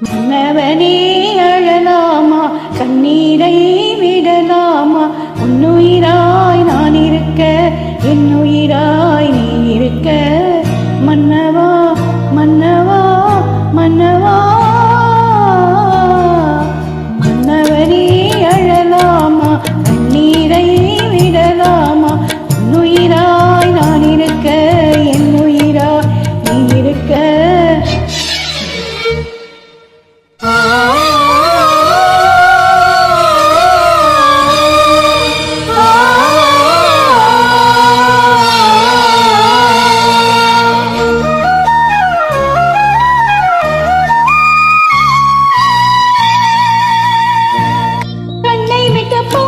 மன்னவனே அழலாமா? கண்ணீரை விடலாமா? உன்னுயிராய் நான் இருக்க என்னுயிராய் நீ இருக்க. the